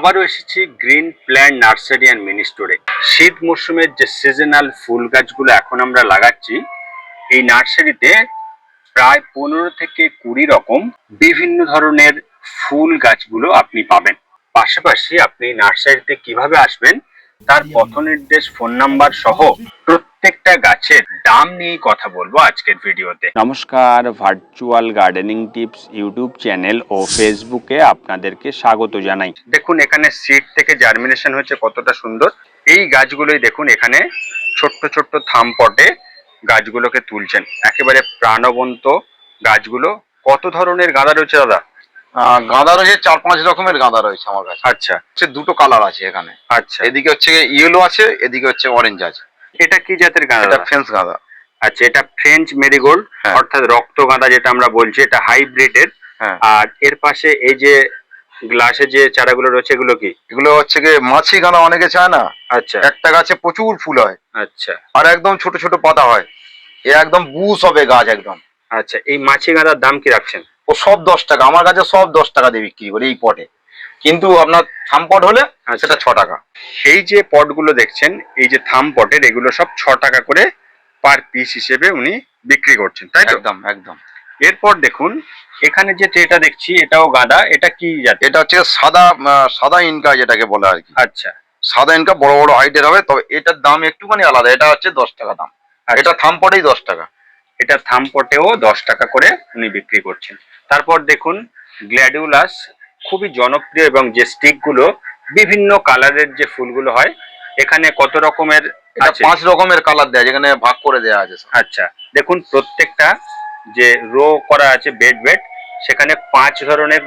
আবারও এসেছি green plant nursery and mini স্টোরে। শীত মরশুমের যে সিজনাল ফুল গাছগুলো এখন আমরা লাগাচ্ছি, এই নার্সারিতে প্রায় পনেরো থেকে কুড়ি রকম বিভিন্ন ধরনের ফুল গাছগুলো আপনি পাবেন। পাশাপাশি আপনি নার্সারিতে কীভাবে আসবেন, তার পথ নির্দেশ ফোন নাম্বার সহ প্রত্যেকটা গাছের দাম নিয়ে কথা বলব আজকের ভিডিওতে। নমস্কার virtual gardening tips YouTube channel ও ফেসবুকে আপনাদেরকে স্বাগত জানাই। দেখুন এখানে সিড থেকে জার্মিনেশন হচ্ছে কতটা সুন্দর। এই গাছগুলোই দেখুন এখানে ছোট্ট ছোট্ট থাম পটে গাছগুলোকে তুলছেন। একেবারে প্রাণবন্ত গাছগুলো। কত ধরনের গাঁদা রয়েছে দাদা? আহ, গাঁদা রয়েছে চার পাঁচ রকমের গাঁদা রয়েছে আমার কাছে। আচ্ছা। দুটো কালার আছে এখানে। আচ্ছা। এদিকে হচ্ছে ইয়েলো আছে এদিকে হচ্ছে অরেঞ্জ আছে। এটা কি জাতের গাঁদা? এটা? ফেন্স গাঁদা। আচ্ছা এটা ফ্রেঞ্চ মেরিগোল্ড হ্যাঁ। অর্থাৎ রক্ত গাঁদা যেটা আমরা বলছি এটা হাইব্রিডের হ্যাঁ। আর এর পাশে এই যে গ্লাসে যে চারাগুলো রয়েছে এগুলো কি? এগুলো হচ্ছে গিয়ে মাছি গাঁদা অনেকে চায় না? আচ্ছা। একটা গাছে প্রচুর ফুল হয়। আচ্ছা। আর একদম ছোট ছোট পাতা হয়। এ একদম বুস হবে গাছ একদম। আচ্ছা এই মাছি গাঁদার দাম কি রাখছেন? ও সব দশ টাকা আমার কাছে সব দশ টাকা দিয়ে বিক্রি করে এই পটে। কিন্তু আপনার থাম পট হলে আচ্ছা। সেটা ছ টাকা। এই যে পটগুলো দেখছেন এই যে থাম পটের এগুলো সব ছ টাকা করে পার পিস হিসেবে উনি বিক্রি করছেন তাই তো? একদম একদম। এরপর দেখুন এখানে যে ট্রেটা দেখছি এটাও গাঁদা এটা কি জাতের এটা হচ্ছে সাদা সাদা ইনকা যেটাকে বলে আর কি। আচ্ছা। সাদা ইনকা বড় বড় হাইটের হবে তবে এটার দাম একটুখানি আলাদা এটা হচ্ছে দশ টাকা দাম। আর এটা থাম পটেই দশ টাকা। এটা থাম পটেও দশ টাকা করে উনি বিক্রি করছেন। তারপর দেখুন গ্ল্যাডিউলাস খুবই জনপ্রিয় এবং যে স্টিকগুলো বিভিন্ন কালারের যে ফুলগুলো হয় এখানে কত রকমের পাঁচ রকমের কালার দেয় যেখানে ভাগ করে দেওয়া আছে আচ্ছা দেখুন প্রত্যেকটা যে রো করা আছে বেড বেড সেখানে পাঁচ ধরনের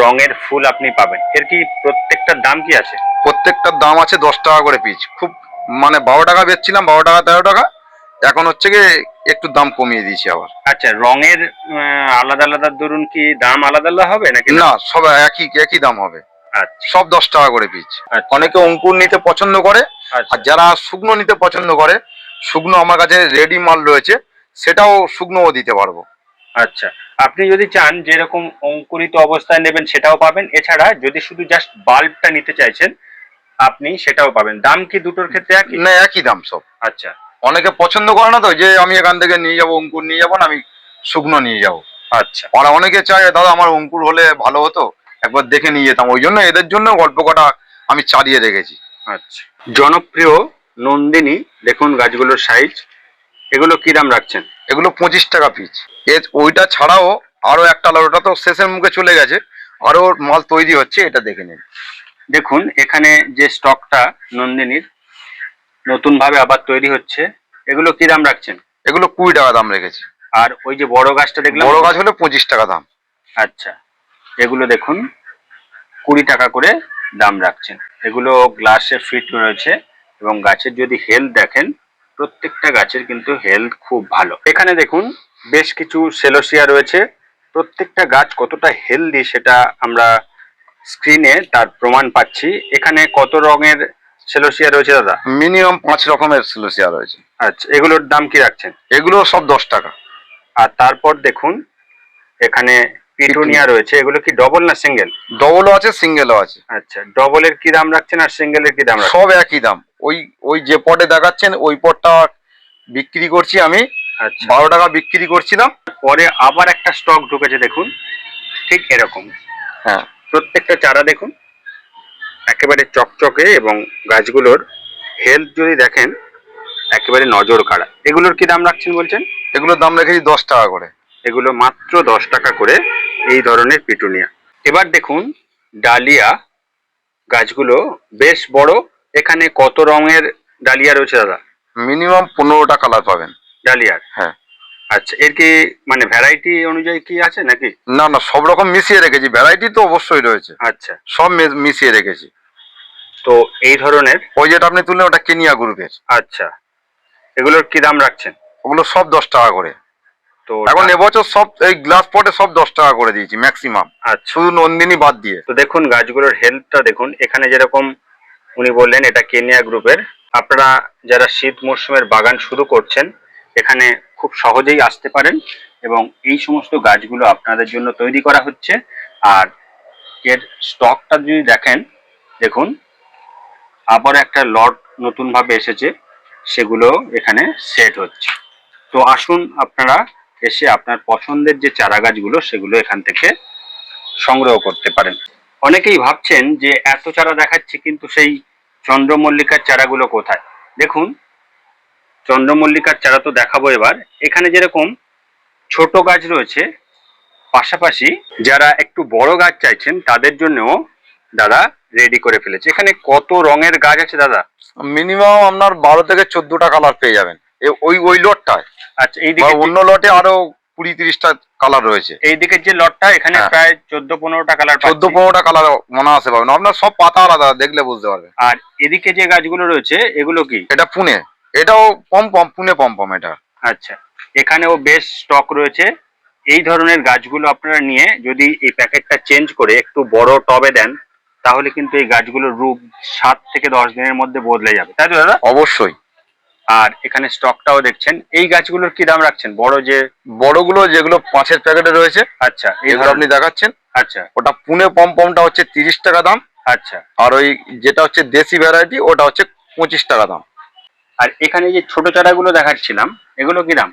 রঙের ফুল আপনি পাবেন। এর কি প্রত্যেকটার দাম কি আছে? প্রত্যেকটার দাম আছে দশ টাকা করে পিস খুব মানে বারো টাকা বেচছিলাম বারো টাকা তেরো টাকা এখন হচ্ছে কি একটু দাম কমিয়ে দিয়েছি আবার। আচ্ছা রঙের আহ, আলাদা আলাদা ধরুন কি দাম আলাদা আলাদা হবে নাকি? না সব একই একই দাম হবে। আচ্ছা। সব দশ টাকা করে পিস আচ্ছা। অনেকে অঙ্কুর নিতে পছন্দ করে আচ্ছা। আর যারা শুকনো নিতে পছন্দ করে শুকনো আমার কাছে রেডি মাল রয়েছে সেটাও শুকনোও দিতে পারব। আচ্ছা আপনি যদি চান যেরকম অঙ্কুরিত অবস্থায় নেবেন সেটাও পাবেন। এছাড়া যদি শুধু জাস্ট বাল্বটা নিতে চাইছেন আপনি সেটাও পাবেন। দাম কি দুটোর ক্ষেত্রে একই? না একই দাম সব। আচ্ছা। অনেকে পছন্দ করে না তো যে আমি এখান থেকে নিয়ে যাব অঙ্কুর নিয়ে যাব না আমি শুকনো নিয়ে যাব। আচ্ছা। আর অনেকে চায় দাদা আমার অঙ্কুর হলে ভালো হতো একবার দেখে নিয়ে যেতাম। ওই জন্য এদের জন্য গল্প কটা আমি চালিয়ে রেখেছি আচ্ছা। জনপ্রিয় নন্দিনী দেখুন গাছগুলোর সাইজ এগুলো কি দাম রাখছেন? এগুলো পঁচিশ টাকা পিস এর ওইটা ছাড়াও আরও একটা ওটা তো শেষের মুখে চলে গেছে। আরও মাল তৈরি হচ্ছে এটা দেখে নিন। দেখুন এখানে যে স্টকটা নন্দিনীর নতুন ভাবে আবার তৈরি হচ্ছে। এগুলো কি দাম রাখছেন? এগুলো কুড়ি টাকা দাম রেখেছি। আর ওই যে বড় গাছটা দেখলাম? বড় গাছ হলে পঁচিশ টাকা দাম। আচ্ছা। এগুলো দেখুন কুড়ি টাকা করে দাম রাখছেন। এগুলো গ্লাসে ফিট রয়েছে এবং গাছের যদি হেলথ দেখেন প্রত্যেকটা গাছের কিন্তু হেলথ খুব ভালো। এখানে দেখুন বেশ কিছু সেলোসিয়া রয়েছে। প্রত্যেকটা গাছ কতটা হেলদি সেটা আমরা স্ক্রিনে তার প্রমাণ পাচ্ছি। এখানে কত রঙের সেলোসিয়া রয়েছে দাদা? মিনিমাম পাঁচ রকমের সিলোসিয়া রয়েছে। আচ্ছা এগুলোর দাম কি রাখছেন? এগুলো সব দশ টাকা। আর তারপর দেখুন এখানে পিটুনিয়া রয়েছে। এগুলো কি ডবল না সিঙ্গেল ডবলও আছে সিঙ্গেলও আছে। আচ্ছা ডবলের কি দাম রাখছেন আর সিঙ্গেলের কি দাম সব একই দাম। ওই ওই যে পটে দেখাচ্ছেন ওই পটটা বিক্রি করছি আমি। আচ্ছা। বারো টাকা বিক্রি করছিলাম। পরে আবার একটা স্টক ঢুকেছে দেখুন। ঠিক এরকম। হ্যাঁ। প্রত্যেকটা চারা দেখুন। একেবারে চকচকে এবং গাছগুলোর হেলথ যদি দেখেন একেবারে নজর কাড়া। এগুলোর কি দাম রাখছেন বলছেন? এগুলোর দাম রেখেছি দশ টাকা করে। এগুলো মাত্র দশ টাকা করে এই ধরনের পিটুনিয়া। এবার দেখুন ডালিয়া গাছগুলো বেশ বড়। এখানে কত রঙের ডালিয়া রয়েছে দাদা? মিনিমাম পনেরোটা কালার পাবেন। ডালিয়ার? হ্যাঁ। আচ্ছা এর কি মানে ভ্যারাইটি অনুযায়ী কি আছে নাকি? না না সব রকম মিশিয়ে রেখেছি। ভ্যারাইটি তো অবশ্যই রয়েছে। আচ্ছা। সব মিশিয়ে রেখেছি। তো এই ধরনের? ওই যেটা আপনি তুললেন ওটা কেনিয়া গ্রুপের। আচ্ছা। এগুলোর কি দাম রাখছেন? ওগুলো সব দশ টাকা করে। তো এখন এবছর সব এই গ্লাস পটে সব দশ টাকা করে দিয়েছি ম্যাক্সিমাম আচ্ছা। শুধু নন্দিনী বাদ দিয়ে। তো দেখুন গাছগুলোর হেলথটা দেখুন। এখানে যেরকম উনি বললেন এটা কেনিয়া গ্রুপের। আপনারা যারা শীত মরশুমের বাগান শুরু করছেন এখানে খুব সহজেই আসতে পারেন এবং এই সমস্ত গাছগুলো আপনাদের জন্য তৈরি করা হচ্ছে। আর এর স্টকটা যদি দেখেন, দেখুন, আবার একটা লট নতুন ভাবে এসেছে, সেগুলো এখানে সেট হচ্ছে। তো আসুন আপনারা এসে আপনার পছন্দের যে চারা গাছগুলো সেগুলো এখান থেকে সংগ্রহ করতে পারেন। অনেকেই ভাবছেন যে এত চারা দেখাচ্ছে, কিন্তু সেই চন্দ্রমল্লিকার চারাগুলো কোথায়? দেখুন চন্দ্রমল্লিকার চারা তো দেখাবো এবার। এখানে যেরকম ছোট গাছ রয়েছে পাশাপাশি যারা একটু বড় গাছ চাইছেন তাদের জন্যও দাদা রেডি করে ফেলেছে। এখানে কত রঙের গাছ আছে দাদা? মিনিমাম আপনার বারো থেকে চোদ্দটা কালার পেয়ে যাবেন। ওই ওই লটটায়। আচ্ছা বা এইদিকে অন্য লটে আরও কুড়ি তিরিশটা কালার রয়েছে। এই দিকের যে লটটা এখানে হ্যাঁ। প্রায় চোদ্দ পনেরোটা কালার চোদ্দ পনেরোটা কালার মনে আসে পাবেন। আপনার সব পাতা আলাদা দেখলে বুঝতে পারবেন। আর এদিকে যে গাছগুলো রয়েছে এগুলো কি? এটা পুনে। এটাও পম পম পুনে পম পম এটা। আচ্ছা এখানেও বেশ স্টক রয়েছে। এই ধরনের গাছগুলো আপনারা নিয়ে যদি এই প্যাকেটটা চেঞ্জ করে একটু বড় টবে দেন তাহলে কিন্তু এই গাছগুলোর রূপ সাত থেকে দশ দিনের মধ্যে বদলে যাবে। তাই তো দাদা? অবশ্যই। আর এখানে স্টকটাও দেখছেন। এই গাছগুলোর কি দাম রাখছেন? বড় যে বড়গুলো যেগুলো পাঁচের প্যাকেটে রয়েছে আচ্ছা এই এগুলো আপনি দেখাচ্ছেন আচ্ছা। ওটা পুনে পম পমটা হচ্ছে তিরিশ টাকা দাম। আচ্ছা। আর ওই যেটা হচ্ছে দেশি ভ্যারাইটি ওটা হচ্ছে পঁচিশ টাকা দাম। আর এখানে যে ছোট চারাগুলো দেখাচ্ছিলাম এগুলো কি দাম?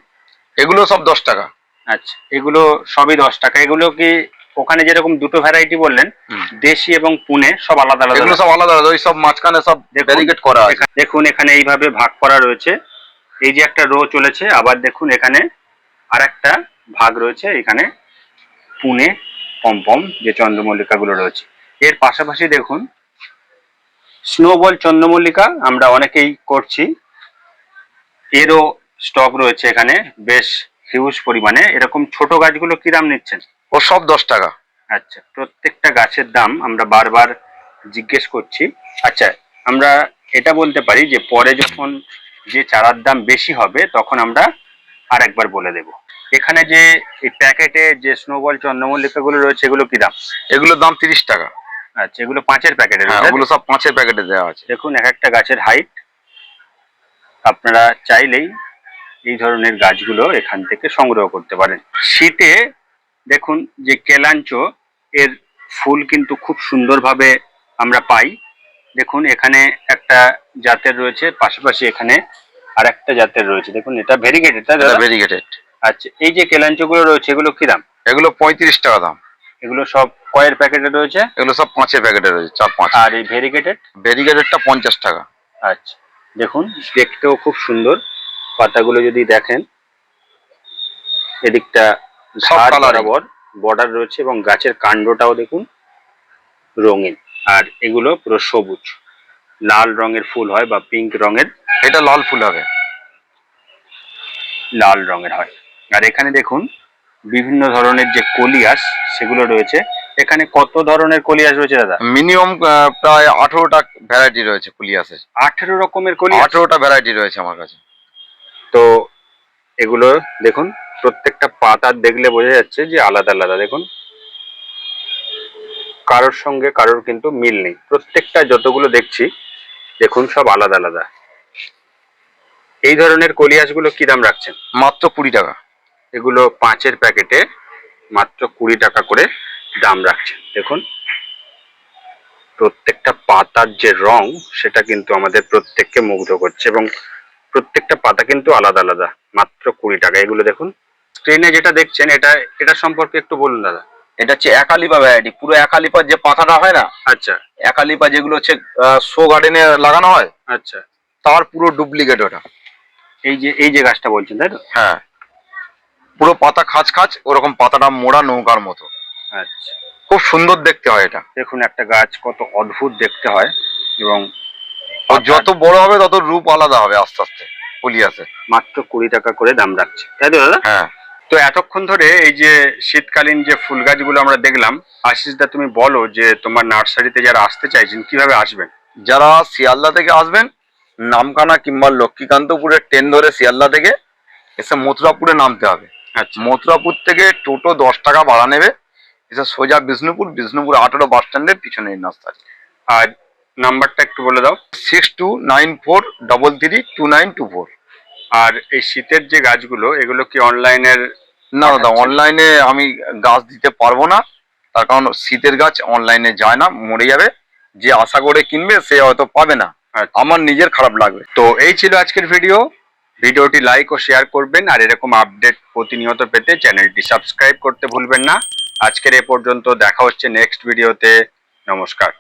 এগুলো সব দশ টাকা। আচ্ছা এগুলো সবই দশ টাকা। এগুলো কি ওখানে যেরকম দুটো ভ্যারাইটি বললেন দেশি এবং পুনে সব আলাদা আলাদা এগুলো সব আলাদা আলাদা ওই সব মাঝখানে সব ব্যারিকেড করা আছে। দেখুন এখানে এইভাবে ভাগ করা রয়েছে। এই যে একটা রো চলেছে আবার দেখুন এখানে আর একটা ভাগ রয়েছে এখানে পুনে পমপম যে চন্দ্রমল্লিকা গুলো রয়েছে। এর পাশাপাশি দেখুন স্নোবল চন্দ্রমল্লিকা আমরা অনেকেই করছি। এরও স্টক রয়েছে এখানে। বেশ হিউজ পরিমাণে। এরকম ছোট গাছগুলো কি দাম নিচ্ছেন? ও সব দশ টাকা। আচ্ছা প্রত্যেকটা গাছের দাম আমরা বারবার জিজ্ঞেস করছি। আচ্ছা আমরা এটা বলতে পারি যে পরে যখন যে চারার দাম বেশি হবে তখন আমরা আরেকবার বলে দেব। এখানে যে এই প্যাকেটে যে স্নোবল চন্দ্রমল্লিকাগুলো রয়েছে এগুলো কি দাম? এগুলোর দাম তিরিশ টাকা। আচ্ছা এগুলো পাঁচের প্যাকেটে হ্যাঁ ওগুলো সব পাঁচের প্যাকেটে দেওয়া আছে। দেখুন এক একটা গাছের হাইট আপনারা চাইলেই এই ধরনের গাছগুলো এখান থেকে সংগ্রহ করতে পারেন। শীতে দেখুন যে কেলাঞ্চ এর ফুল কিন্তু খুব সুন্দরভাবে আমরা পাই। দেখুন এখানে একটা জাতের রয়েছে পাশাপাশি এখানে আর একটা জাতের রয়েছে। দেখুন এটা ভেরিগেটেড ভেরিগেটেড আচ্ছা এই যে কেলাঞ্চগুলো রয়েছে এগুলো কি দাম? এগুলো পঁয়ত্রিশ টাকা দাম। এগুলো সব কয়ের প্যাকেটে রয়েছে? এগুলো সব পাঁচের প্যাকেটে রয়েছে চার পাঁচ। আর এই ভেরিগেটেড ভেরিগেটেডটা পঞ্চাশ টাকা। আচ্ছা। দেখুন দেখতেও খুব সুন্দর। পাতাগুলো যদি দেখেন এদিকটা। বরাবর বর্ডার রয়েছে এবং গাছের কাণ্ডটাও দেখুন রঙিন। আর এগুলো পুরো সবুজ। লাল রঙের ফুল হয় বা পিঙ্ক রঙের। এটা লাল ফুল হবে। লাল রঙের হয়। আর এখানে দেখুন বিভিন্ন ধরনের যে কলিয়াস সেগুলো রয়েছে। এখানে কত ধরনের কলিয়াস রয়েছে দাদা? মিনিমাম প্রায় আঠেরোটা ভ্যারাইটি রয়েছে কুলিয়াসের আঠেরো রকমের কলিয়াস আঠেরোটা ভ্যারাইটি রয়েছে আমার কাছে। তো এগুলো দেখুন প্রত্যেকটা পাতা দেখলে বোঝা যাচ্ছে যে আলাদা আলাদা। দেখুন কারোর সঙ্গে কারোর কিন্তু মিল নেই। প্রত্যেকটা যতগুলো দেখছি দেখুন সব আলাদা আলাদা। এই ধরনের কলিয়াসগুলো কি দাম রাখছেন? মাত্র কুড়ি টাকা। এগুলো পাঁচের প্যাকেটে মাত্র কুড়ি টাকা করে দাম রাখছেন। দেখুন প্রত্যেকটা পাতার যে রং সেটা কিন্তু আমাদের প্রত্যেককে মুগ্ধ করছে এবং প্রত্যেকটা পাতা কিন্তু আলাদা আলাদা মাত্র কুড়ি টাকা। এগুলো দেখুন স্ক্রিনে যেটা দেখছেন এটা এটা সম্পর্কে একটু বলুন দাদা। এটা হচ্ছে একালিপা ভ্যারাইটি পুরো একালিপার যে পাতাটা হয় না আচ্ছা। একালিপা যেগুলো হচ্ছে শো গার্ডেনে লাগানো হয় আচ্ছা। তার পুরো ডুপ্লিকেট ওটা। এই যে এই যে গাছটা বলছেন তাই তো? হ্যাঁ। পুরো পাতা খাঁচ খাঁচ ওরকম পাতাটা মোড়া নৌকার মতো। আচ্ছা। খুব সুন্দর দেখতে হয় এটা। দেখুন একটা গাছ কত অদ্ভুত দেখতে হয় এবং আর যত বড় হবে তত রূপ আলাদা হবে আস্তে আস্তে কুলিয়াসে মাত্র কুড়ি টাকা করে দাম রাখছে। তাই তো দাদা? হ্যাঁ। তো এতক্ষণ ধরে এই যে শীতকালীন যে ফুল গাছগুলো আমরা দেখলাম আশিস দা তুমি বলো যে তোমার নার্সারিতে যারা আসতে চাইছেন কীভাবে আসবেন? যারা শিয়ালদা থেকে আসবেন নামখানা কিংবা লক্ষ্মীকান্তপুরের ট্রেন ধরে শিয়ালদা থেকে এসে মথুরাপুরে নামতে হবে। আচ্ছা। মথুরাপুর থেকে টোটো দশ টাকা ভাড়া নেবে। এসে সোজা বিষ্ণুপুর বিষ্ণুপুর আঠারো বাস স্ট্যান্ডের পিছনে এই নার্সারি আর নাম্বারটা একটু বলে দাও। Six two nine four double three two nine two four আর এই শীতের যে গাছগুলো এগুলো কি অনলাইনের না দাদা। অনলাইনে আমি গাছ দিতে পারব না। তার কারণ শীতের গাছ অনলাইনে যায় না মরে যাবে। যে আশা করে কিনবে সে হয়তো পাবে না। আচ্ছা। আমার নিজের খারাপ লাগবে। তো এই ছিল আজকের ভিডিও। ভিডিওটি লাইক ও শেয়ার করবেন। আর এরকম আপডেট প্রতিনিয়ত পেতে চ্যানেলটি সাবস্ক্রাইব করতে ভুলবেন না। আজকের এ পর্যন্ত দেখা হচ্ছে নেক্সট ভিডিওতে নমস্কার।